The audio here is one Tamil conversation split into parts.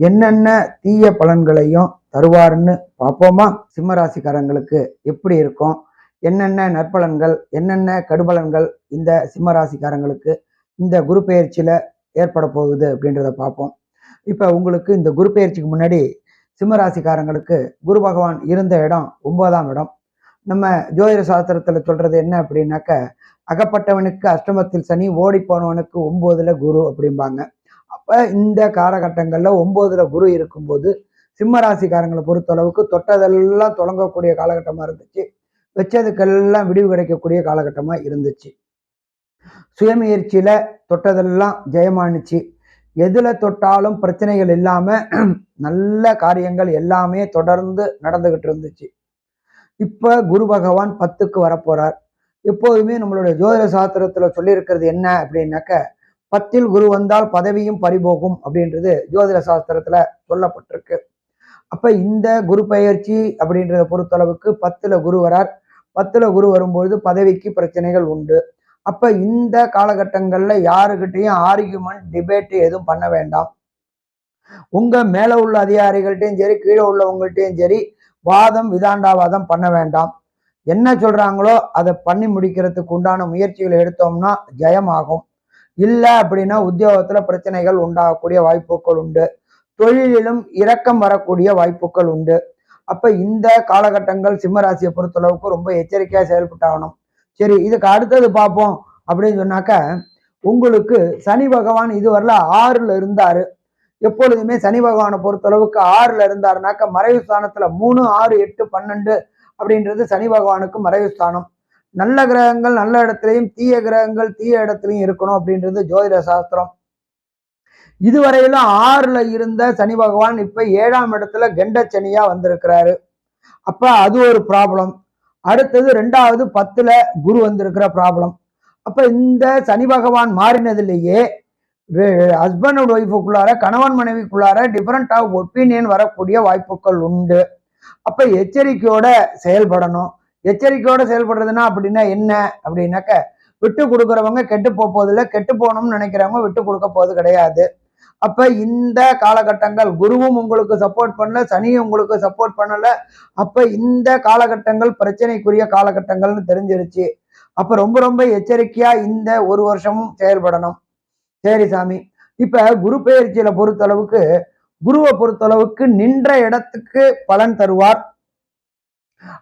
என்னென்ன தீய பலன்களையும் தருவாருன்னு பார்ப்போமா? சிம்மராசிக்காரங்களுக்கு எப்படி இருக்கும்? என்னென்ன நற்பலன்கள் என்னென்ன கடுபலன்கள் இந்த சிம்மராசிக்காரங்களுக்கு இந்த குரு பயிற்சியில் ஏற்பட போகுது அப்படின்றத பார்ப்போம். இப்போ உங்களுக்கு இந்த குரு பயிற்சிக்கு முன்னாடி சிம்மராசிக்காரங்களுக்கு குரு பகவான் இருந்த இடம் ஒன்பதாம் இடம். நம்ம ஜோதிட சாஸ்திரத்தில் சொல்றது என்ன அப்படின்னாக்க அகப்பட்டவனுக்கு அஷ்டமத்தில் சனி ஓடி போனவனுக்கு ஒன்பதுல குரு அப்படிம்பாங்க. இந்த காலகட்டங்களில் ஒம்போதில் குரு இருக்கும்போது சிம்ம ராசிக்காரங்களை பொறுத்தளவுக்கு தொட்டதெல்லாம் தொடங்கக்கூடிய காலகட்டமாக இருந்துச்சு. வச்சதுக்கெல்லாம் விடிவு கிடைக்கக்கூடிய காலகட்டமாக இருந்துச்சு. சுயமுயற்சியில் தொட்டதெல்லாம் ஜெயமானுச்சு. எதில் தொட்டாலும் பிரச்சனைகள் இல்லாமல் நல்ல காரியங்கள் எல்லாமே தொடர்ந்து நடந்துகிட்டு இருந்துச்சு. இப்போ குரு பகவான் பத்துக்கு வரப்போகிறார் எப்போதுமே நம்மளுடைய ஜோதிட சாஸ்திரத்தில் சொல்லியிருக்கிறது என்ன அப்படின்னாக்க பத்தில் குரு வந்தால் பதவியும் பறிபோகும் அப்படின்றது ஜோதிட சாஸ்திரத்துல சொல்லப்பட்டிருக்கு. அப்ப இந்த குரு பயிற்சி அப்படின்றத பொறுத்தளவுக்கு பத்துல குரு வரார். பத்துல குரு வரும்பொழுது பதவிக்கு பிரச்சனைகள் உண்டு. அப்ப இந்த காலகட்டங்கள்ல யாருக்கிட்டையும் ஆர்கியூமெண்ட் டிபேட் எதுவும் பண்ண வேண்டாம். உங்க மேல உள்ள அதிகாரிகள்ட்டையும் சரி கீழே உள்ளவங்கள்ட்டையும் சரி வாதம் விதாண்டாவாதம் பண்ண வேண்டாம். என்ன சொல்றாங்களோ அதை பண்ணி முடிக்கிறதுக்கு உண்டான முயற்சிகளை எடுத்தோம்னா ஜெயமாகும். இல்லை அப்படின்னா உத்தியோகத்துல பிரச்சனைகள் உண்டாகக்கூடிய வாய்ப்புகள் உண்டு. தொழிலிலும் இரக்கம் வரக்கூடிய வாய்ப்புகள் உண்டு. அப்ப இந்த காலகட்டங்கள் சிம்மராசியை பொறுத்தளவுக்கு ரொம்ப எச்சரிக்கையா செயல்பட்டாகணும். சரி இதுக்கு அடுத்தது பார்ப்போம் அப்படின்னு சொன்னாக்க உங்களுக்கு சனி பகவான் இதுவரையில் ஆறுல இருந்தாரு. எப்பொழுதுமே சனி பகவானை பொறுத்தளவுக்கு ஆறுல இருந்தாருனாக்க மறைவு ஸ்தானத்துல மூணு ஆறு எட்டு பன்னெண்டு அப்படின்றது சனி பகவானுக்கு மறைவு ஸ்தானம். நல்ல கிரகங்கள் நல்ல இடத்துலையும் தீய கிரகங்கள் தீய இடத்துலையும் இருக்கணும் அப்படின்றது ஜோதிட சாஸ்திரம். இதுவரையிலும் ஆறுல இருந்த சனி பகவான் இப்ப ஏழாம் இடத்துல கெண்ட சனியா வந்திருக்கிறாரு. அப்ப அது ஒரு ப்ராப்ளம் அடுத்தது ரெண்டாவது பத்துல குரு வந்திருக்கிற ப்ராப்ளம் அப்ப இந்த சனி பகவான் மாறினதுலேயே ஹஸ்பண்ட் அண்ட் ஒய்ஃபுக்குள்ளார கணவன் மனைவிக்குள்ளார டிஃப்ரெண்ட் ஆஃப் ஒப்பீனியன் வரக்கூடிய வாய்ப்புகள் உண்டு. அப்ப எச்சரிக்கையோட செயல்படணும். எச்சரிக்கையோட செயல்படுறதுன்னா அப்படின்னா என்ன? அப்படின்னாக்க விட்டு கொடுக்குறவங்க கெட்டு போக கெட்டு போகணும்னு நினைக்கிறவங்க விட்டு கொடுக்க போவது கிடையாது. அப்ப இந்த காலகட்டங்கள் குருவும் உங்களுக்கு சப்போர்ட் பண்ணல சனியும் உங்களுக்கு சப்போர்ட் பண்ணல. அப்ப இந்த காலகட்டங்கள் பிரச்சனைக்குரிய காலகட்டங்கள்னு தெரிஞ்சிருச்சு. அப்ப ரொம்ப ரொம்ப எச்சரிக்கையா இந்த ஒரு வருஷமும் செயல்படணும். சரி சாமி. இப்ப குரு பெயர்ச்சியில பொறுத்தளவுக்கு குருவை பொறுத்தளவுக்கு நின்ற இடத்துக்கு பலன் தருவார்.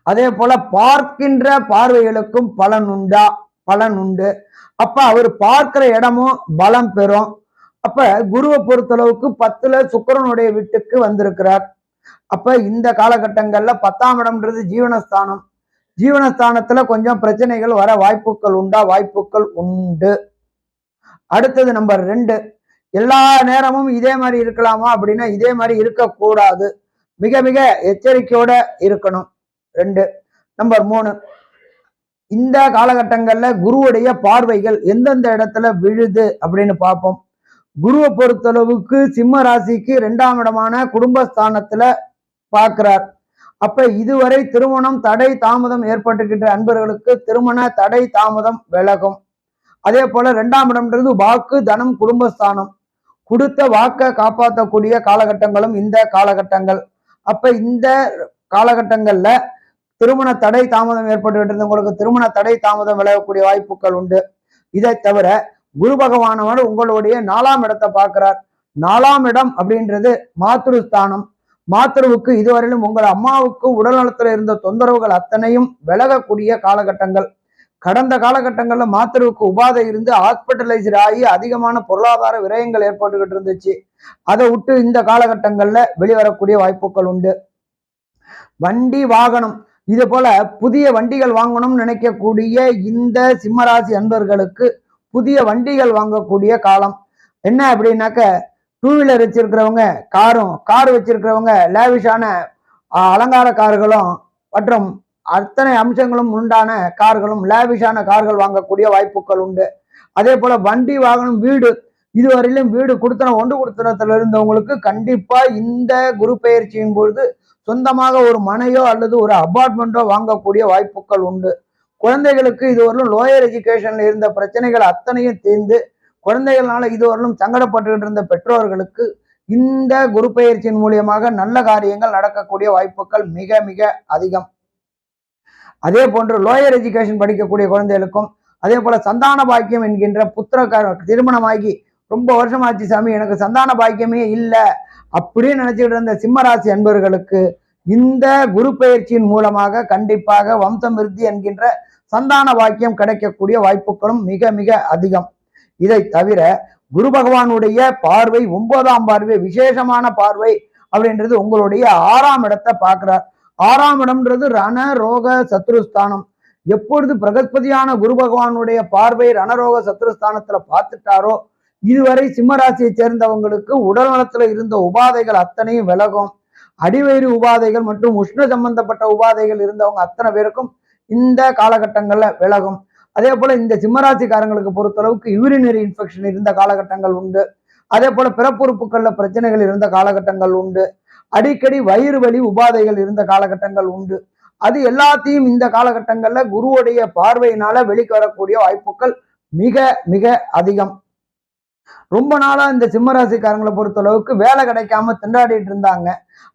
அதே போல பார்க்கின்ற பார்வைகளுக்கும் பலன் உண்டா? பலன் உண்டு. அப்ப அவர் பார்க்கிற இடமும் பலம் பெறும். அப்ப குருவை பொறுத்தளவுக்கு பத்துல சுக்கிரனுடைய வீட்டுக்கு வந்திருக்கிறார். அப்ப இந்த காலகட்டங்கள்ல பத்தாம் இடம்ன்றது ஜீவனஸ்தானம். ஜீவனஸ்தானத்துல கொஞ்சம் பிரச்சனைகள் வர வாய்ப்புகள் உண்டா? வாய்ப்புகள் உண்டு. அடுத்தது நம்பர் ரெண்டு. எல்லா நேரமும் இதே மாதிரி இருக்கலாமா அப்படின்னா இதே மாதிரி இருக்கக்கூடாது. மிக மிக எச்சரிக்கையோட இருக்கணும். ரெண்டு. நம்பர் மூணு. இந்த காலகட்டங்கள்ல குருவுடைய பார்வைகள் எந்தெந்த இடத்துல விழுது அப்படின்னு பார்ப்போம். குருவை பொறுத்தளவுக்கு சிம்ம ராசிக்கு ரெண்டாம் இடமான குடும்பஸ்தானத்துல பார்க்கிறார். அப்ப இதுவரை திருமணம் தடை தாமதம் ஏற்பட்டுக்கின்ற அன்பர்களுக்கு திருமண தடை தாமதம் விலகும். அதே போல ரெண்டாம் இடம்ன்றது வாக்கு தனம் குடும்பஸ்தானம். கொடுத்த வாக்கை காப்பாற்றக்கூடிய காலகட்டங்களும் இந்த காலகட்டங்கள். அப்ப இந்த காலகட்டங்கள்ல திருமண தடை தாமதம் ஏற்பட்டு இருந்தவங்களுக்கு திருமண தடை தாமதம் விளையக்கூடிய வாய்ப்புகள் உண்டு. இதை தவிர குரு பகவானவர் உங்களுடைய நாலாம் இடத்தை பார்க்கிறார். நாலாம் இடம் அப்படின்றது மாத்ருஸ்தானம். மாத்ருவுக்கு இதுவரையிலும் உங்கள் அம்மாவுக்கு உடல் நலத்துல இருந்த தொந்தரவுகள் அத்தனையும் விலகக்கூடிய காலகட்டங்கள். கடந்த காலகட்டங்கள்ல மாத்திருவுக்கு உபாதை இருந்து ஹாஸ்பிட்டலைஸ்ட் ஆகி அதிகமான பொருளாதார விரயங்கள் ஏற்பட்டுக்கிட்டு இருந்துச்சு. அதை விட்டு இந்த காலகட்டங்கள்ல வெளிவரக்கூடிய வாய்ப்புகள் உண்டு. வண்டி வாகனம் இது போல புதிய வண்டிகள் வாங்கணும்னு நினைக்கக்கூடிய இந்த சிம்மராசி அன்பர்களுக்கு புதிய வண்டிகள் வாங்கக்கூடிய காலம். என்ன அப்படின்னாக்க டூ வீலர் வச்சிருக்கிறவங்க காரும் கார் வச்சிருக்கிறவங்க லேவிஷான அலங்கார கார்களும் மற்றும் அத்தனை அம்சங்களும் உண்டான கார்களும் லேவிஷான கார்கள் வாங்கக்கூடிய வாய்ப்புகள் உண்டு. அதே போல வண்டி வாகனம் வீடு இதுவரையிலும் வீடு கொடுத்தன ஒன்று கொடுத்தனத்துல இருந்தவங்களுக்கு கண்டிப்பா இந்த குரு பயிற்சியின் பொழுது சொந்தமாக ஒரு மனையோ அல்லது ஒரு அபார்ட்மெண்ட்டோ வாங்கக்கூடிய வாய்ப்புகள் உண்டு. குழந்தைகளுக்கு இதுவரையிலும் லோயர் எஜுகேஷன்ல இருந்த பிரச்சனைகள் அத்தனையும் தீர்ந்து குழந்தைகள்னால இதுவரையிலும் சங்கடப்பட்டுக்கிட்டு இருந்த பெற்றோர்களுக்கு இந்த குரு பயிற்சியின் மூலியமாக நல்ல காரியங்கள் நடக்கக்கூடிய வாய்ப்புகள் மிக மிக அதிகம். அதே போன்று லோயர் எஜுகேஷன் படிக்கக்கூடிய குழந்தைகளுக்கும் அதே போல சந்தான பாக்கியம் என்கின்ற புத்திர திருமணமாகி ரொம்ப வருஷமாச்சு சாமி எனக்கு சந்தான பாக்கியமே இல்லை. அப்படின்னு நினைச்சுக்கிட்டு இருந்த சிம்மராசி அன்பர்களுக்கு இந்த குரு பயிற்சியின் மூலமாக கண்டிப்பாக வம்சம் விருத்தி என்கின்ற சந்தான வாக்கியம் கிடைக்கக்கூடிய வாய்ப்புகளும் மிக மிக அதிகம். இதை தவிர குரு பகவானுடைய பார்வை ஒன்பதாம் பார்வை விசேஷமான பார்வை அப்படின்றது உங்களுடைய ஆறாம் இடத்தை பார்க்கிறார். ஆறாம் இடம்ன்றது ரண ரோக சத்ருஸ்தானம். எப்பொழுது பிரகஸ்பதியான குரு பகவானுடைய பார்வை ரணரோக சத்ருஸ்தானத்துல பார்த்துட்டாரோ இதுவரை சிம்மராசியை சேர்ந்தவங்களுக்கு உடல் நலத்துல இருந்த உபாதைகள் அத்தனையும் விலகும். அடிவயிறு உபாதைகள் மற்றும் உஷ்ண சம்பந்தப்பட்ட உபாதைகள் இருந்தவங்க அத்தனை பேருக்கும் இந்த காலகட்டங்கள்ல விலகும். அதே போல இந்த சிம்மராசிக்காரங்களுக்கு பொறுத்தளவுக்கு யூரினரி இன்ஃபெக்ஷன் இருந்த காலகட்டங்கள் உண்டு. அதே போல பிறப்புறுப்புகள்ல பிரச்சனைகள் இருந்த காலகட்டங்கள் உண்டு. அடிக்கடி வயிறு வலி உபாதைகள் இருந்த காலகட்டங்கள் உண்டு. அது எல்லாத்தையும் இந்த காலகட்டங்கள்ல குருவுடைய பார்வையினால வெளிக்கு வரக்கூடிய வாய்ப்புகள் மிக மிக அதிகம். ரொம்ப நாளா இந்த சிம்மராசிக்காரங்களை பொறுத்தளவுக்கு வேலை கிடைக்காம திண்டாடிட்டு இருந்தாங்க.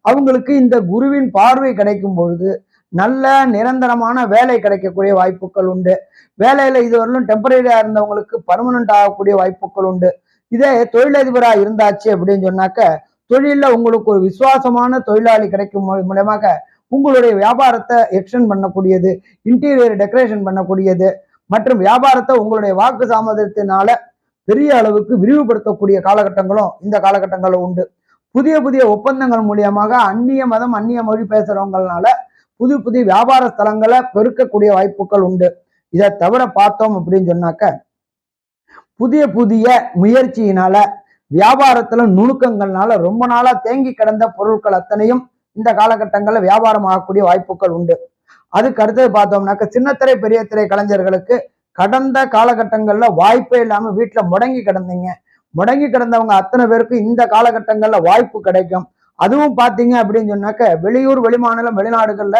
அவங்களுக்கு இந்த குருவின் பார்வை கிடைக்கும் பொழுது நல்ல நிரந்தரமான வேலை கிடைக்கக்கூடிய வாய்ப்புகள் உண்டு. வேலையில இதுவரையிலும் டெம்பரரியாக இருந்தவங்களுக்கு பர்மனண்ட் ஆகக்கூடிய வாய்ப்புகள் உண்டு. இதே தொழிலதிபரா இருந்தாச்சு அப்படின்னு சொன்னாக்க தொழில்ல உங்களுக்கு ஒரு விசுவாசமான தொழிலாளி கிடைக்கும் மூலயமாக உங்களுடைய வியாபாரத்தை எக்ஸ்டென்ட் பண்ணக்கூடியது இன்டீரியர் டெக்கரேஷன் பண்ணக்கூடியது மற்றும் வியாபாரத்தை உங்களுடைய வாக்கு சாமர்த்தியத்தினால பெரிய அளவுக்கு விரிவுபடுத்தக்கூடிய காலகட்டங்களும் இந்த காலகட்டங்களும் உண்டு. புதிய புதிய ஒப்பந்தங்கள் மூலியமாக அந்நிய மதம் அந்நிய மொழி பேசுறவங்கனால புது புதிய வியாபார ஸ்தலங்களை பெருக்கக்கூடிய வாய்ப்புகள் உண்டு. இதை தவிர பார்த்தோம் அப்படின்னு சொன்னாக்க புதிய புதிய முயற்சியினால வியாபாரத்துல நுணுக்கங்கள்னால ரொம்ப நாளா தேங்கி கிடந்த பொருட்கள் அத்தனையும் இந்த காலகட்டங்கள்ல வியாபாரம் ஆகக்கூடிய வாய்ப்புகள் உண்டு. அதுக்கு அடுத்தது பார்த்தோம்னாக்க சின்னத்திரை பெரிய திரை கலைஞர்களுக்கு கடந்த காலகட்டங்கள்ல வாய்ப்பே இல்லாம வீட்டுல முடங்கி கிடந்தீங்க. முடங்கி கிடந்தவங்க அத்தனை பேருக்கு இந்த காலகட்டங்கள்ல வாய்ப்பு கிடைக்கும். அதுவும் பாத்தீங்க அப்படின்னு சொன்னாக்க வெளியூர் வெளிமாநிலம் வெளிநாடுகள்ல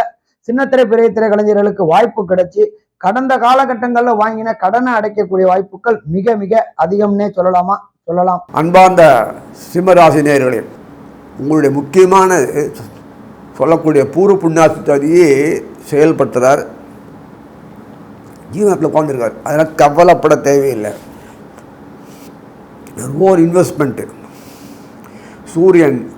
சின்னத்திரை பெரிய திரை கலைஞர்களுக்கு வாய்ப்பு கிடைச்சி கடந்த காலகட்டங்கள்ல வாங்கின கடனை அடைக்கக்கூடிய வாய்ப்புகள் மிக மிக அதிகம்னே சொல்லலாமா? சொல்லலாம். அன்பார்ந்த சிம்மராசி நேயர்களே உங்களுடைய முக்கியமான சொல்லக்கூடிய பூர்வ புண்ணியாதியே செயல்படுத்துகிறார் ஜீவனத்தில் உட்காந்துருக்கார் அதனால் கவலைப்பட தேவையில்லை. ஒரு இன்வெஸ்ட்மெண்ட்டு சூரியன்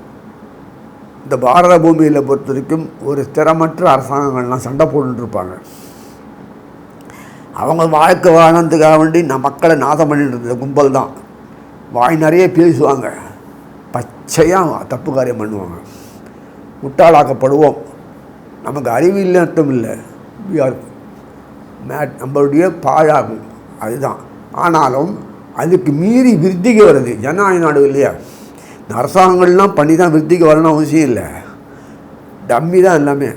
இந்த பாரத பூமியில் பொறுத்த வரைக்கும் ஒரு ஸ்திரமற்ற அரசாங்கங்கள்லாம் சண்டை போட்டுருப்பாங்க இருப்பாங்க. அவங்க வாழ்க்கை வாழறதுக்காக வேண்டி நான் மக்களை நாசம் பண்ணிட்டு இருந்த கும்பல் தான். வாய் நிறைய பேசுவாங்க. பச்சையாக தப்பு காரியம் பண்ணுவாங்க. முட்டாளாக்கப்படுவோம். நமக்கு அறிவு இல்லை அர்த்தம் இல்லை. We. நம்மளுடைய பாழாகும். அதுதான். ஆனாலும் அதுக்கு மீறி விருத்திக்கு வருது. ஜனநாயக நாடு இல்லையா? இந்த அரசாங்கங்கள்லாம் பண்ணி தான் விருத்திக்கு வரணும் அவசியம் இல்லை. டம்மி தான் எல்லாமே.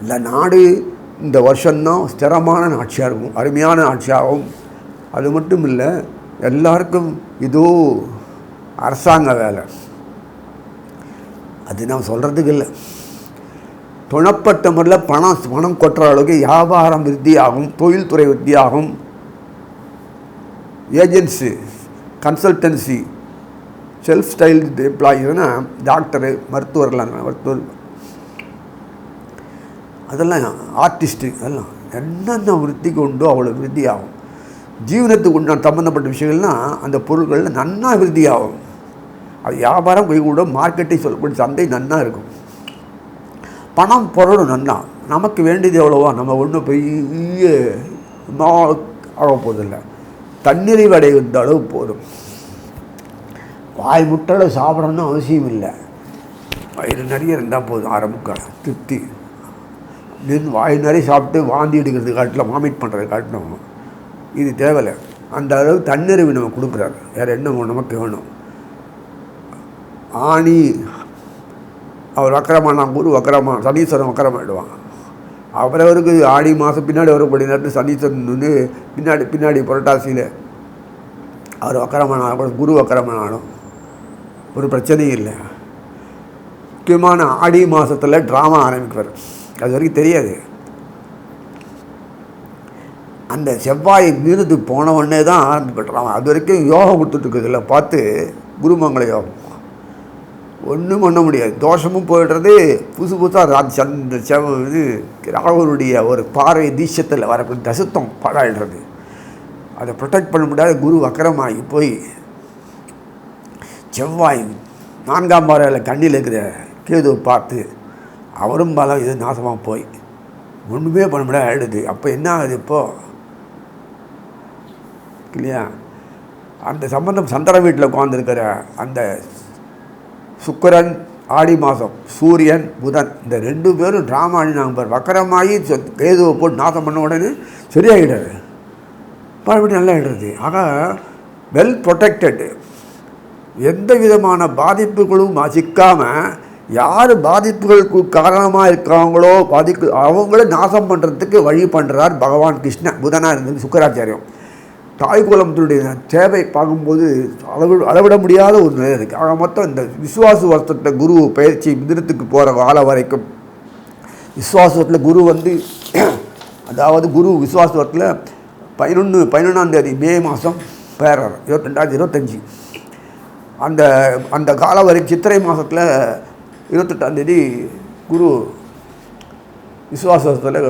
இந்த நாடு இந்த வருஷம்தான் ஸ்திரமான ஆட்சியாக இருக்கும் அருமையான ஆட்சியாகும் அது மட்டும் இல்லை எல்லாருக்கும் இதோ அரசாங்க வேலை. அது நான் சொல்கிறதுக்கு இல்லை. துணப்பட்ட முறையில் பணம் பணம் கொட்டுற அளவுக்கு வியாபாரம் விருத்தியாகும் தொழில்துறை விருத்தியாகும். ஏஜென்சி கன்சல்டன்சி செல்ஃப் ஸ்டைல் எம்ப்ளாயினா டாக்டரு மருத்துவர்லாம் மருத்துவர் அதெல்லாம் ஆர்டிஸ்ட்டு அதெல்லாம் என்னென்ன விருத்திக்கு உண்டோ அவ்வளோ விருத்தி ஆகும் ஜீவனத்துக்கு உண்டான சம்மந்தப்பட்ட விஷயங்கள்லாம் அந்த பொருட்களில் நன்னா விருத்தியாகும். அது வியாபாரம் கூட மார்க்கெட்டை சொல்லக்கூடிய சந்தை நன்னா இருக்கும். பணம் பொருளும் நன்னா நமக்கு வேண்டியது எவ்வளவோ நம்ம ஒன்றும் பெரிய ஆக போதில்ல. தன்னிறைவு அடைகின்ற அளவு போதும். வாய் முட்டளை சாப்பிடணும்னு அவசியம் இல்லை. வயிறு நிறைய இருந்தால் போதும் அரை முக்கால் திருப்தி. நின்று வாய் நிறைய சாப்பிட்டு வாந்தி எடுக்கிறது காட்டிலும் வாமிட் பண்ணுறது காட்டணும் இது தேவையில்லை. அந்த அளவு தன்னிறைவு நம்ம கொடுக்குறாரு வேறு என்ன நமக்கு வேணும்? ஆணி அவர் வக்கரமானா குரு வக்கரமா சனீஸ்வரன் அப்புறம் அவரவருக்கு ஆடி மாதம் பின்னாடி வரக்கூடிய நேரத்தில் சனீஸ்வரன் வந்து பின்னாடி பின்னாடி புரட்டாசியில் அவர் வக்கரமான குரு வக்கரமானாலும் ஒரு பிரச்சனையும் இல்லை. முக்கியமான ஆடி மாதத்தில் ட்ராமா ஆரம்பிப்பார். அது வரைக்கும் தெரியாது. அந்த செவ்வாய் மீனது போனவொடனே தான் ஆரம்பிக்கிறான் அது வரைக்கும் யோகம் கொடுத்துட்ருக்குதுல பார்த்து குருமங்கள யோகம். ஒன்றும் பண்ண முடியாது. தோஷமும் போயிடுறது. புதுசு புதுசாக ராஜ் சந்த இது ராகுனுடைய ஒரு பாறை தீஷத்தில் வரக்கூடிய தசத்தம் பாழாயிடுறது. அதை ப்ரொடெக்ட் பண்ண முடியாத குரு வக்கரமாகி போய் செவ்வாய் நான்காம் பார்வையில் கண்ணில் இருக்கிற கேதுவை பார்த்து அவரும் பலம் இது நாசமாக போய் ஒன்றுமே பண்ண முடியாது ஆயிடுது. அப்போ என்ன ஆகுது இப்போது இல்லையா? அந்த சம்பந்தம் சந்திர வீட்டில் உட்காந்துருக்கிற அந்த சுக்கரன் ஆடி மாதம் சூரியன் புதன் இந்த ரெண்டு பேரும் ட்ராமா ஆடினாங்க பாரு. வக்கரமாகி கேதுவை போட்டு நாசம் பண்ண உடனே சரியாகிடாது மறுபடியும் நல்லா ஆகிடுறது ஆக வெல் ப்ரொடெக்டடு எந்த விதமான பாதிப்புகளும் சிக்காமல் யார் பாதிப்புகளுக்கு காரணமாக இருக்காங்களோ பாதிக்கு அவங்கள நாசம் பண்ணுறதுக்கு வழி பண்ணுறார் பகவான் கிருஷ்ணன் புதனாக இருந்தது சுக்கராச்சாரியம். தாய் குலத்தினுடைய தேவை பார்க்கும்போது அளவு அளவிட முடியாத ஒரு நிலை இருக்குது ஆக மொத்தம் இந்த விசுவாச வருத்தத்தை குரு பயிற்சி மிதினத்துக்கு போகிற காலம் வரைக்கும் விசுவாசத்தில் குரு வந்து அதாவது குரு விசுவாசத்தில் பதினொன்று பதினொன்றாம் தேதி மே மாதம் பேரர் இருபத்தெண்டாயிரத்தி இருபத்தஞ்சி. அந்த அந்த காலம் வரை சித்திரை மாதத்தில் இருபத்தெட்டாம் தேதி குரு விசுவாசத்தில்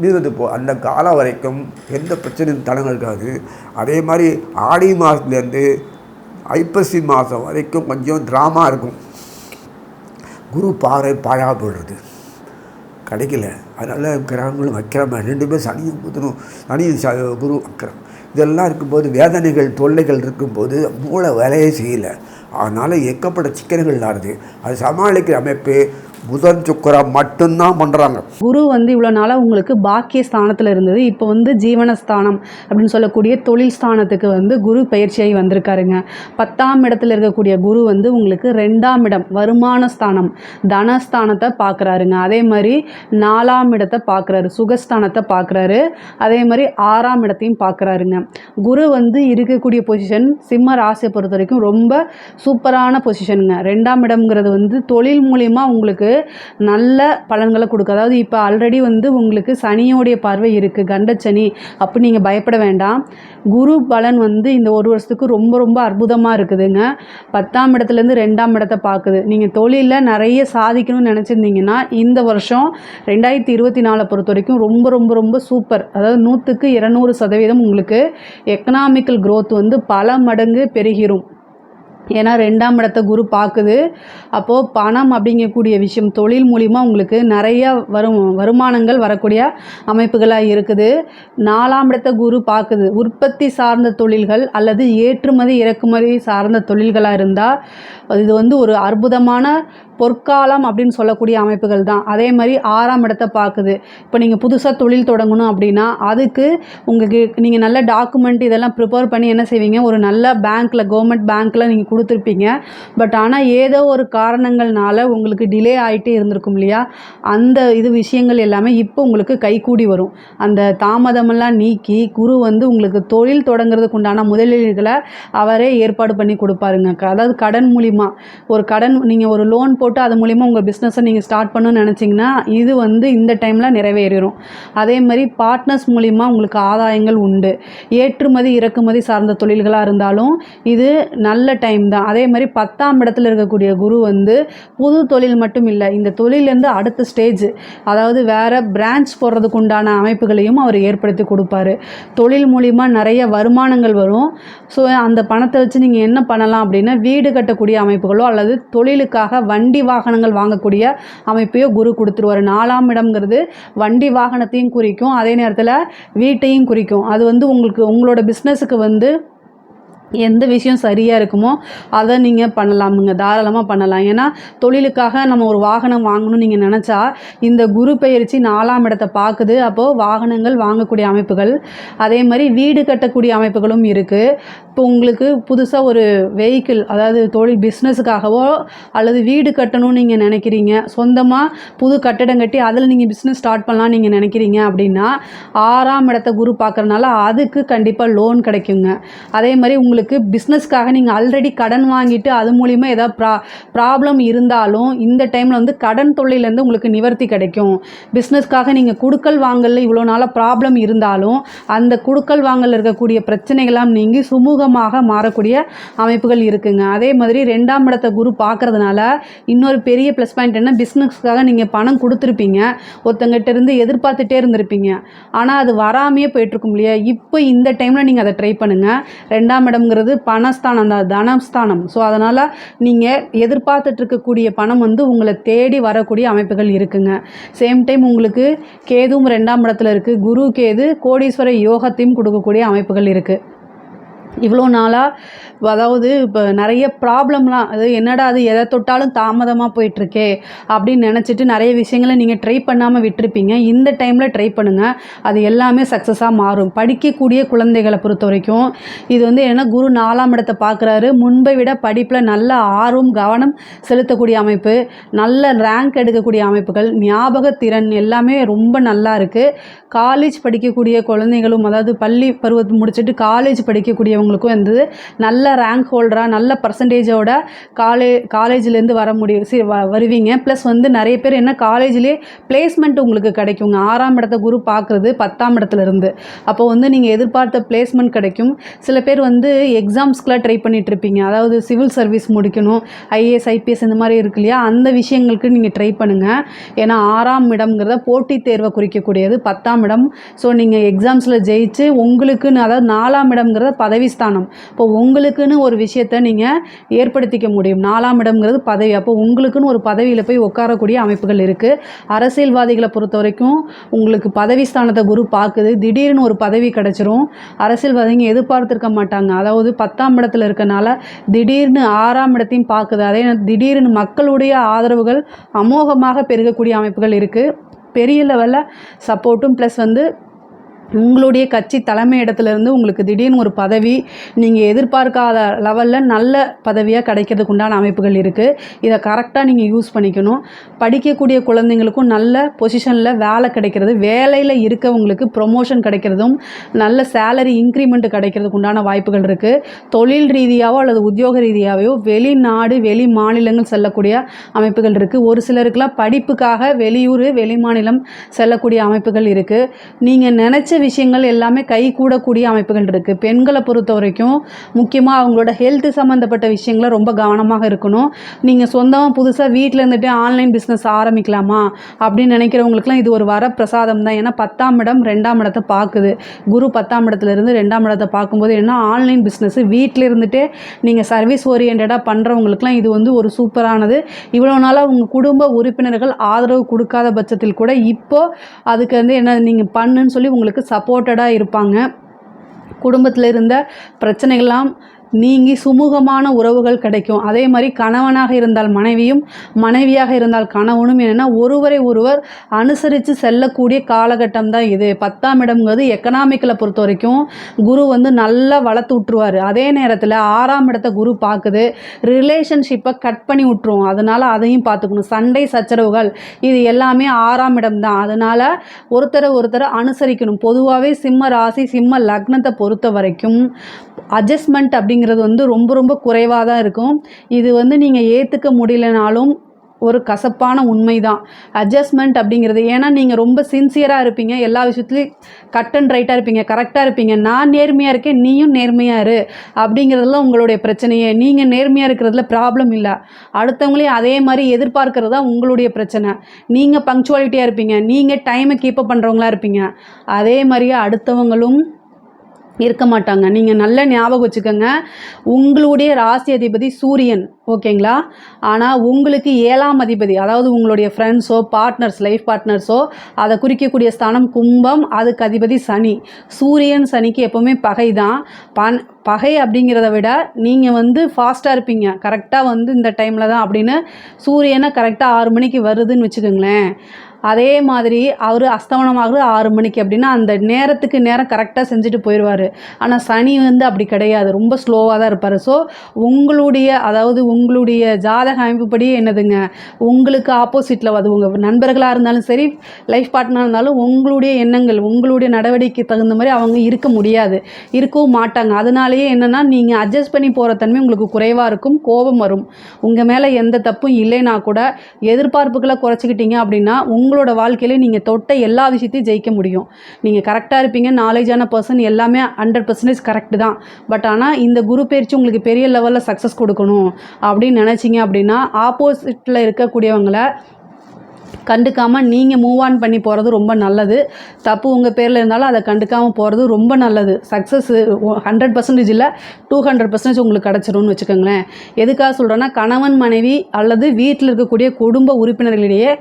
நீர்ந்து போ. அந்த காலம் வரைக்கும் எந்த பிரச்சனையும் தடங்கள் இருக்காது. அதே மாதிரி ஆடி மாதத்துலேருந்து ஐப்பசி மாதம் வரைக்கும் கொஞ்சம் ட்ராமா இருக்கும். குரு பாறை பாழாக போடுறது கிடைக்கல. அதனால் கிரகங்களும் வைக்கிறம ரெண்டு பேரும் சனியும் புத்தனும் சனியும் ச குரு அக்கிரம் இதெல்லாம் இருக்கும்போது வேதனைகள் தொல்லைகள் இருக்கும்போது மூளை வேலையே செய்யலை. அதனால் எக்கப்பட்ட சிக்கல்கள் ஆறுது அது சமாளிக்கிற அமைப்பு புதன் சுக்கரம் மட்டும்தான் பண்ணுறாங்க குரு வந்து இவ்வளோ நாளாக உங்களுக்கு பாக்கிய ஸ்தானத்தில் இருந்தது. இப்போ வந்து ஜீவனஸ்தானம் அப்படின்னு சொல்லக்கூடிய தொழில் ஸ்தானத்துக்கு வந்து குரு பயிற்சியாகி வந்திருக்காருங்க. பத்தாம் இடத்துல இருக்கக்கூடிய குரு வந்து உங்களுக்கு ரெண்டாம் இடம் வருமான ஸ்தானம் தனஸ்தானத்தை பார்க்குறாருங்க. அதே மாதிரி நாலாம் இடத்தை பார்க்குறாரு சுகஸ்தானத்தை பார்க்குறாரு. அதே மாதிரி ஆறாம் இடத்தையும் பார்க்குறாருங்க. குரு வந்து இருக்கக்கூடிய பொசிஷன் சிம்ம ராசியை பொறுத்த வரைக்கும் ரொம்ப சூப்பரான பொசிஷனுங்க ரெண்டாம் இடம்ங்கிறது வந்து தொழில் மூலிமா உங்களுக்கு நல்ல பலன்களை கொடுக்கும். அதாவது இப்போ ஆல்ரெடி வந்து உங்களுக்கு சனியோடைய பார்வை இருக்குது கண்டச்சனி அப்படி நீங்கள் பயப்பட வேண்டாம். குரு பலன் வந்து இந்த ஒரு வருஷத்துக்கு ரொம்ப ரொம்ப அற்புதமாக இருக்குதுங்க. பத்தாம் இடத்துலேருந்து ரெண்டாம் இடத்தை பார்க்குது. நீங்கள் தொழிலில் நிறைய சாதிக்கணும்னு நினச்சிருந்தீங்கன்னா இந்த வருஷம் ரெண்டாயிரத்தி இருபத்தி நாலை பொறுத்த வரைக்கும் ரொம்ப ரொம்ப ரொம்ப சூப்பர். அதாவது நூற்றுக்கு இரநூறு சதவீதம் உங்களுக்கு எக்கனாமிக்கல் க்ரோத் வந்து பல மடங்கு பெருகிரும். ஏன்னா ரெண்டாம் இடத்த குரு பார்க்குது. அப்போது பணம் அப்படிங்கக்கூடிய விஷயம் தொழில் மூலிமா உங்களுக்கு நிறைய வரும் வருமானங்கள் வரக்கூடிய அமைப்புகளாக இருக்குது. நாலாம் இடத்த குரு பார்க்குது. உற்பத்தி சார்ந்த தொழில்கள் அல்லது ஏற்றுமதி இறக்குமதி சார்ந்த தொழில்களாக இருந்தால் இது வந்து ஒரு அற்புதமான பொற்காலம் அப்படின்னு சொல்லக்கூடிய அமைப்புகள் தான். அதே மாதிரி ஆறாம் இடத்தை பார்க்குது. இப்போ நீங்கள் புதுசாக தொழில் தொடங்கணும் அப்படின்னா அதுக்கு உங்களுக்கு நீங்கள் நல்ல டாக்குமெண்ட் இதெல்லாம் ப்ரிப்பேர் பண்ணி என்ன செய்வீங்க? ஒரு நல்ல பேங்க்கில் கவர்மெண்ட் பேங்க்கில் நீங்கள் கொடுத்துருப்பீங்க. பட் ஆனால் ஏதோ ஒரு காரணங்கள்னால உங்களுக்கு டிலே ஆகிட்டே இருந்திருக்கும் இல்லையா? அந்த இது விஷயங்கள் எல்லாமே இப்போ உங்களுக்கு கைகூடி வரும். அந்த தாமதமெல்லாம் நீக்கி குரு வந்து உங்களுக்கு தொழில் தொடங்குறதுக்கு உண்டான முதலீடுகளை அவரே ஏற்பாடு பண்ணி கொடுப்பாருங்க க- அதாவது கடன் மூலிமா ஒரு கடன் நீங்கள் ஒரு லோன் போட்டு போட்டு அது மூலிமா உங்கள் பிஸ்னஸை நீங்கள் ஸ்டார்ட் பண்ணணும்னு நினச்சிங்கன்னா இது வந்து இந்த டைமில் நிறைவேறிடும் அதே மாதிரி பார்ட்னர்ஸ் மூலிமா உங்களுக்கு ஆதாயங்கள் உண்டு. ஏற்றுமதி இறக்குமதி சார்ந்த தொழில்களாக இருந்தாலும் இது நல்ல டைம் தான். அதே மாதிரி பத்தாம் இடத்துல இருக்கக்கூடிய குரு வந்து புது தொழில் மட்டும் இல்லை இந்த தொழிலேருந்து அடுத்த ஸ்டேஜ் அதாவது வேறு பிரான்ச் போடுறதுக்கு உண்டான அமைப்புகளையும் அவர் ஏற்படுத்தி கொடுப்பாரு. தொழில் மூலிமா நிறைய வருமானங்கள் வரும். ஸோ அந்த பணத்தை வச்சு நீங்கள் என்ன பண்ணலாம் அப்படின்னா வீடு கட்டக்கூடிய அமைப்புகளோ அல்லது தொழிலுக்காக வண்டி வாகனங்கள் வாங்கக்கூடிய அமைப்பையோ குரு கொடுத்துருவாரு. நாலாம் இடம்ங்கிறது வண்டி வாகனத்தையும் குறிக்கும் அதே நேரத்தில் வீட்டையும் குறிக்கும். அது வந்து உங்களுக்கு உங்களோட பிஸ்னஸுக்கு வந்து எந்த விஷயம் சரியாக இருக்குமோ அதை நீங்கள் பண்ணலாமுங்க தாராளமாக பண்ணலாம். ஏன்னா தொழிலுக்காக நம்ம ஒரு வாகனம் வாங்கணும்னு நீங்கள் நினச்சா இந்த குரு பயிற்சி நாலாம் இடத்தை பார்க்குது. அப்போது வாகனங்கள் வாங்கக்கூடிய அமைப்புகள் அதே மாதிரி வீடு கட்டக்கூடிய அமைப்புகளும் இருக்குது இப்போ உங்களுக்கு புதுசாக ஒரு வெஹிக்கிள் அதாவது தொழில் பிஸ்னஸுக்காகவோ அல்லது வீடு கட்டணும்னு நீங்கள் நினைக்கிறீங்க சொந்தமாக புது கட்டடம் கட்டி அதில் நீங்கள் பிஸ்னஸ் ஸ்டார்ட் பண்ணலாம் நீங்கள் நினைக்கிறீங்க அப்படின்னா ஆறாம் இடத்த குரு பார்க்குறனால அதுக்கு கண்டிப்பாக லோன் கிடைக்குங்க. அதே மாதிரி உங்களுக்கு பிஸ்னஸ்க்காக நீங்கள் ஆல்ரெடி கடன் வாங்கிட்டு அது மூலிமா ஏதாவது ப்ரா ப்ராப்ளம் இருந்தாலும் இந்த டைமில் வந்து கடன் தொல்லையிலேருந்து உங்களுக்கு நிவர்த்தி கிடைக்கும். பிஸ்னஸ்க்காக நீங்கள் குடுக்கல் வாங்கலில் இவ்வளோ நாளாக ப்ராப்ளம் இருந்தாலும் அந்த குடுக்கல் வாங்கல் இருக்கக்கூடிய பிரச்சனைகள்லாம் நீங்கி சுமூகமாக மாறக்கூடிய அமைப்புகள் இருக்குங்க. அதே மாதிரி ரெண்டாம் இடத்த குரு பார்க்குறதுனால இன்னொரு பெரிய ப்ளஸ் பாயிண்ட் என்ன? பிஸ்னஸ்க்காக நீங்கள் பணம் கொடுத்துருப்பீங்க. ஒருத்தங்கிட்ட இருந்து எதிர்பார்த்துட்டே இருந்திருப்பீங்க. ஆனால் அது வராமையே போயிட்டுருக்கும் இல்லையா? இப்போ இந்த டைமில் நீங்கள் அதை ட்ரை பண்ணுங்கள் ரெண்டாம் இடம் இடம்ங்கிறது பணஸ்தானம் தான் தனஸ்தானம். ஸோ அதனால் நீங்கள் எதிர்பார்த்துட்டு இருக்கக்கூடிய பணம் வந்து உங்களை தேடி வரக்கூடிய அமைப்புகள் இருக்குங்க. சேம் டைம் உங்களுக்கு கேதுவும் ரெண்டாம் இடத்துல இருக்குது குரு கேது கோடீஸ்வர யோகத்தையும் கொடுக்கக்கூடிய அமைப்புகள் இருக்குது இவ்வளோ நாளாக அதாவது இப்போ நிறைய ப்ராப்ளம்லாம் அது என்னடா அது எதை தொட்டாலும் தாமதமாக போயிட்டுருக்கே அப்படின்னு நினச்சிட்டு நிறைய விஷயங்களை நீங்கள் ட்ரை பண்ணாமல் விட்டுருப்பீங்க. இந்த டைமில் ட்ரை பண்ணுங்கள் அது எல்லாமே சக்ஸஸாக மாறும். படிக்கக்கூடிய குழந்தைகளை பொறுத்த வரைக்கும் இது வந்து என்ன குரு நாலாம் இடத்தை பார்க்குறாரு. முன்பை விட படிப்பில் நல்ல ஆர்வம் கவனம் செலுத்தக்கூடிய அமைப்பு நல்ல ரேங்க் எடுக்கக்கூடிய அமைப்புகள் ஞாபக திறன் எல்லாமே ரொம்ப நல்லா இருக்குது காலேஜ் படிக்கக்கூடிய குழந்தைகளும் அதாவது பள்ளி பருவத்தை முடிச்சுட்டு காலேஜ் படிக்கக்கூடிய படிக்கக்கூடியவங்களுக்கும் வந்து நல்ல ரேங்க் ஹோல்டராக நல்ல பர்சன்டேஜோட காலே காலேஜ்லேருந்து வர முடியும் சரி வ வருவீங்க. ப்ளஸ் வந்து நிறைய பேர் என்ன காலேஜ்லேயே பிளேஸ்மெண்ட் உங்களுக்கு கிடைக்குங்க. ஆறாம் இடத்த குரு பார்க்குறது பத்தாம் இடத்துல இருந்து அப்போ வந்து நீங்கள் எதிர்பார்த்த பிளேஸ்மெண்ட் கிடைக்கும். சில பேர் வந்து எக்ஸாம்ஸ்க்குலாம் ட்ரை பண்ணிகிட்டு இருப்பீங்க அதாவது சிவில் சர்வீஸ் முடிக்கணும் ஐஏஎஸ் ஐபிஎஸ் இந்த மாதிரி இருக்கு இல்லையா? அந்த விஷயங்களுக்கு நீங்கள் ட்ரை பண்ணுங்கள் ஏன்னா ஆறாம் இடம்ங்கிறத போட்டித் தேர்வை குறிக்கக்கூடியது பத்தாம் இடம். ஸோ நீங்கள் எக்ஸாம்ஸில் ஜெயிச்சு உங்களுக்குன்னு அதாவது நாலாம் இடம்ங்கிறத பதவி ஸ்தானம் இப்போ உங்களுக்குன்னு ஒரு விஷயத்தை நீங்கள் ஏற்படுத்திக்க முடியும். நாலாம் இடம்ங்கிறது பதவி. அப்போ உங்களுக்குன்னு ஒரு பதவியில் போய் உட்காரக்கூடிய அமைப்புகள் இருக்குது அரசியல்வாதிகளை பொறுத்த வரைக்கும் உங்களுக்கு பதவி ஸ்தானத்தை குரு பார்க்குது. திடீர்னு ஒரு பதவி கிடச்சிரும். அரசியல்வாதிங்க எதிர்பார்த்துருக்க மாட்டாங்க. அதாவது பத்தாம் இடத்துல இருக்கனால திடீர்னு ஆறாம் இடத்தையும் பார்க்குது. அதே திடீர்னு மக்களுடைய ஆதரவுகள் அமோகமாக பெருகக்கூடிய அமைப்புகள் இருக்குது பெரிய லெவலில் சப்போர்ட்டும் ப்ளஸ் வந்து உங்களுடைய கட்சி தலைமை இடத்துலேருந்து உங்களுக்கு திடீர்னு ஒரு பதவி நீங்கள் எதிர்பார்க்காத லெவலில் நல்ல பதவியாக கிடைக்கிறதுக்கு உண்டான அமைப்புகள் இருக்குது இதை கரெக்டாக நீங்கள் யூஸ் பண்ணிக்கணும். படிக்கக்கூடிய குழந்தைங்களுக்கும் நல்ல பொசிஷனில் வேலை கிடைக்கிறது. வேலையில் இருக்கவங்களுக்கு ப்ரொமோஷன் கிடைக்கிறதும் நல்ல சேலரி இன்க்ரிமெண்ட் கிடைக்கிறதுக்கு உண்டான வாய்ப்புகள் இருக்குது தொழில் ரீதியாகவோ அல்லது உத்தியோக ரீதியாகவோ வெளிநாடு வெளி மாநிலங்கள் செல்லக்கூடிய அமைப்புகள் இருக்குது ஒரு சிலருக்குலாம் படிப்புக்காக வெளியூர் வெளி மாநிலம் செல்லக்கூடிய அமைப்புகள் இருக்குது நீங்கள் நினச்ச விஷயங்கள் எல்லாமே கை கூடக்கூடிய அமைப்புகள் இருக்குது பெண்களை பொறுத்த வரைக்கும் முக்கியமாக அவங்களோட ஹெல்த் சம்மந்தப்பட்ட விஷயங்களை ரொம்ப கவனமாக இருக்கணும். நீங்கள் சொந்தமாக புதுசாக வீட்டில் இருந்துட்டு ஆன்லைன் பிஸ்னஸ் ஆரம்பிக்கலாமா அப்படின்னு நினைக்கிறவங்களுக்குலாம் இது ஒரு வரப்பிரசாதம் தான். ஏன்னா பத்தாம் இடம் ரெண்டாம் இடத்தை பார்க்குது. குரு பத்தாம் இடத்துலேருந்து ரெண்டாம் இடத்தை பார்க்கும்போது என்ன ஆன்லைன் பிஸ்னஸ் வீட்டில் இருந்துட்டே நீங்கள் சர்வீஸ் ஓரியன்டாக பண்ணுறவங்களுக்குலாம் இது வந்து ஒரு சூப்பரானது. இவ்வளோ நாளாக உங்கள் குடும்ப உறுப்பினர்கள் ஆதரவு கொடுக்காத பட்சத்தில் கூட இப்போ அதுக்கு வந்து என்ன நீங்கள் பண்ணுன்னு சொல்லி உங்களுக்கு சப்போர்ட்டடாக இருப்பாங்க. குடும்பத்தில் இருந்த பிரச்சனைகள்லாம் நீங்கி சுமூகமான உறவுகள் கிடைக்கும். அதே மாதிரி கணவனாக இருந்தால் மனைவியும் மனைவியாக இருந்தால் கணவனும் என்னென்னா ஒருவரை ஒருவர் அனுசரித்து செல்லக்கூடிய காலகட்டம் தான் இது. பத்தாம் இடம்ங்கிறது எக்கனாமிக்கலை பொறுத்த வரைக்கும் குரு வந்து நல்லா வளர்த்து விட்ருவார் அதே நேரத்தில் ஆறாம் இடத்த குரு பார்க்குது ரிலேஷன்ஷிப்பை கட் பண்ணி விட்ருவோம் அதனால் அதையும் பார்த்துக்கணும் சண்டை சச்சரவுகள் இது எல்லாமே ஆறாம் இடம் தான். அதனால் ஒருத்தரை ஒருத்தரை அனுசரிக்கணும். பொதுவாகவே சிம்ம ராசி சிம்ம லக்னத்தை பொறுத்த வரைக்கும் அட்ஜஸ்ட்மெண்ட் அப்படிங்கிறது வந்து ரொம்ப ரொம்ப குறைவாக தான் இருக்கும். இது வந்து நீங்கள் ஏற்றுக்க முடியலனாலும் ஒரு கசப்பான உண்மை தான் அட்ஜஸ்ட்மெண்ட் அப்படிங்கிறது ஏன்னா நீங்கள் ரொம்ப சின்சியராக இருப்பீங்க. எல்லா விஷயத்துலையும் கட் அண்ட் ரைட்டாக இருப்பீங்க கரெக்டாக இருப்பீங்க. நான் நேர்மையாக இருக்கேன் நீயும் நேர்மையாக இரு அப்படிங்கிறதுலாம் உங்களுடைய பிரச்சனையே. நீங்கள் நேர்மையாக இருக்கிறதுல ப்ராப்ளம் இல்லை. அடுத்தவங்களையும் அதே மாதிரி எதிர்பார்க்கறது தான் உங்களுடைய பிரச்சனை. நீங்கள் பங்க்சுவாலிட்டியாக இருப்பீங்க. நீங்கள் டைமை கீப்பப் பண்ணுறவங்களா இருப்பீங்க. அதே மாதிரியே அடுத்தவங்களும் இருக்க மாட்டாங்க. நீங்கள் நல்ல ஞாபகம் வச்சுக்கோங்க. உங்களுடைய ராசி அதிபதி சூரியன் ஓகேங்களா? ஆனால் உங்களுக்கு ஏழாம் அதிபதி அதாவது உங்களுடைய ஃப்ரெண்ட்ஸோ பார்ட்னர்ஸ் லைஃப் பார்ட்னர்ஸோ அதை குறிக்கக்கூடிய ஸ்தானம் கும்பம் அதுக்கு அதிபதி சனி. சூரியன் சனிக்கு எப்போவுமே பகை தான். பன் பகை அப்படிங்கிறத விட நீங்கள் வந்து ஃபாஸ்ட்டாக இருப்பீங்க. கரெக்டாக வந்து இந்த டைமில் தான் அப்படின்னு சூரியனை கரெக்டாக ஆறு மணிக்கு வருதுன்னு வச்சுக்கோங்களேன். அதே மாதிரி அவர் அஸ்தமனமாகிறது ஆறு மணிக்கு அப்படின்னா அந்த நேரத்துக்கு நேரம் கரெக்டாக செஞ்சுட்டு போயிடுவார். ஆனால் சனி வந்து அப்படி கிடையாது. ரொம்ப ஸ்லோவாக தான் இருப்பார். ஸோ உங்களுடைய அதாவது உங்களுடைய ஜாதக அமைப்புப்படி என்னதுங்க? உங்களுக்கு ஆப்போசிட்டில் அது உங்கள் நண்பர்களாக இருந்தாலும் சரி லைஃப் பார்ட்னராக இருந்தாலும் உங்களுடைய எண்ணங்கள் உங்களுடைய நடவடிக்கைக்கு தகுந்த மாதிரி அவங்க இருக்க முடியாது. இருக்கவும் மாட்டாங்க. அதனாலேயே என்னென்னா நீங்கள் அட்ஜஸ்ட் பண்ணி போகிற தன்மை உங்களுக்கு குறைவாக இருக்கும். கோபம் வரும். உங்கள் மேலே எந்த தப்பும் இல்லைனா கூட எதிர்பார்ப்புகளை குறைச்சிக்கிட்டீங்க அப்படின்னா உங்களோட வாழ்க்கையிலையும் நீங்கள் தொட்ட எல்லா விஷயத்தையும் ஜெயிக்க முடியும். நீங்கள் கரெக்டாக இருப்பீங்க. நாலேஜான பர்சன் எல்லாமே ஹண்ட்ரட் பர்சன்டேஜ் கரெக்டு தான். பட் ஆனால் இந்த குரு பயிற்சி உங்களுக்கு பெரிய லெவலில் சக்ஸஸ் கொடுக்கணும் அப்படின்னு நினச்சிங்க அப்படின்னா ஆப்போசிட்டில் இருக்கக்கூடியவங்களை கண்டுக்காமல் நீங்கள் மூவ் ஆன் பண்ணி போகிறது ரொம்ப நல்லது. தப்பு உங்கள் பேரில் இருந்தாலும் அதை கண்டுக்காமல் போகிறது ரொம்ப நல்லது. சக்ஸஸ் ஹண்ட்ரட் பர்சன்டேஜ் இல்லை டூ ஹண்ட்ரட் பர்சன்டேஜ் உங்களுக்கு கிடச்சிரும்னு வச்சுக்கோங்களேன். எதுக்காக சொல்கிறேன்னா கணவன் மனைவி அல்லது வீட்டில் இருக்கக்கூடிய குடும்ப உறுப்பினர்களிடையே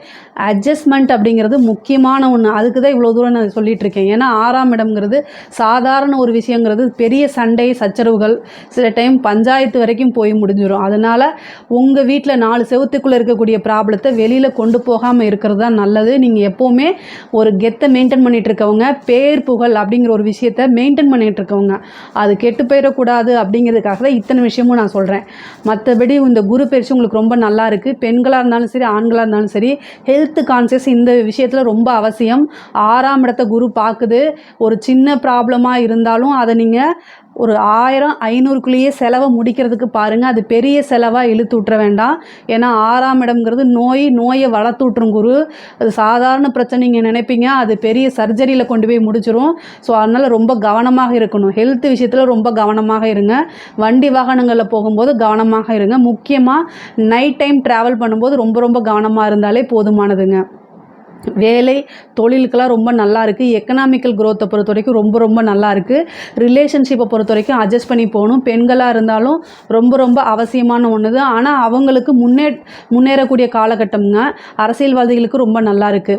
அட்ஜஸ்ட்மெண்ட் அப்படிங்கிறது முக்கியமான ஒன்று அதுக்கு தான் இவ்வளோ தூரம் நான் சொல்லிகிட்டு இருக்கேன். ஏன்னா ஆறாம் இடம்ங்கிறது சாதாரண ஒரு விஷயங்கிறது பெரிய சண்டை சச்சரவுகள். சில டைம் பஞ்சாயத்து வரைக்கும் போய் முடிஞ்சிடும் அதனால் உங்கள் வீட்டில் நாலு செவத்துக்குள்ளே இருக்கக்கூடிய ப்ராப்ளத்தை வெளியில் கொண்டு போகாமல் இருக்கிறது தான் நல்லது. நீங்கள் எப்போவுமே ஒரு கெத்தை மெயின்டைன் பண்ணிகிட்டு இருக்கவங்க பேர் புகழ் அப்படிங்கிற ஒரு விஷயத்த மெயின்டைன் பண்ணிகிட்டு இருக்கவங்க. அது கெட்டு போயிடக்கூடாது அப்படிங்கிறதுக்காக தான் இத்தனை விஷயமும் நான் சொல்கிறேன் மற்றபடி இந்த குரு பயிற்சி உங்களுக்கு ரொம்ப நல்லா இருக்குது பெண்களாக இருந்தாலும் சரி ஆண்களாக இருந்தாலும் சரி ஹெல்த் கான்சியஸ் இந்த விஷயத்தில் ரொம்ப அவசியம். ஆறாம் இடத்த குரு பார்க்குது. ஒரு சின்ன ப்ராப்ளமாக இருந்தாலும் அதை நீங்கள் ஒரு ஆயிரம் ஐநூறுக்குள்ளேயே செலவை முடிக்கிறதுக்கு பாருங்கள் அது பெரிய செலவாக இழுத்து விட்ற வேண்டாம். ஏன்னா ஆறாம் இடம்ங்கிறது நோய் நோயை வளர்த்து குரு. அது சாதாரண பிரச்சனை நீங்கள் நினைப்பீங்க. அது பெரிய சர்ஜரியில் கொண்டு போய் முடிச்சிரும். ஸோ அதனால் ரொம்ப கவனமாக இருக்கணும். ஹெல்த் விஷயத்தில் ரொம்ப கவனமாக இருங்க. வண்டி வாகனங்களில் போகும்போது கவனமாக இருங்க. முக்கியமாக நைட் டைம் ட்ராவல் பண்ணும்போது ரொம்ப ரொம்ப கவனமாக இருந்தாலே போதுமானதுங்க. வேலை தொழிலுக்கெல்லாம் ரொம்ப நல்லா இருக்குது எக்கனாமிக்கல் க்ரோத்தை பொறுத்த வரைக்கும் ரொம்ப ரொம்ப நல்லா இருக்குது ரிலேஷன்ஷிப்பை பொறுத்த வரைக்கும் அட்ஜஸ்ட் பண்ணி போகணும். பெண்களாக இருந்தாலும் ரொம்ப ரொம்ப அவசியமான ஒன்று தான் ஆனால் அவங்களுக்கு முன்னே முன்னேறக்கூடிய காலகட்டம்ங்க. அரசியல்வாதிகளுக்கு ரொம்ப நல்லா இருக்குது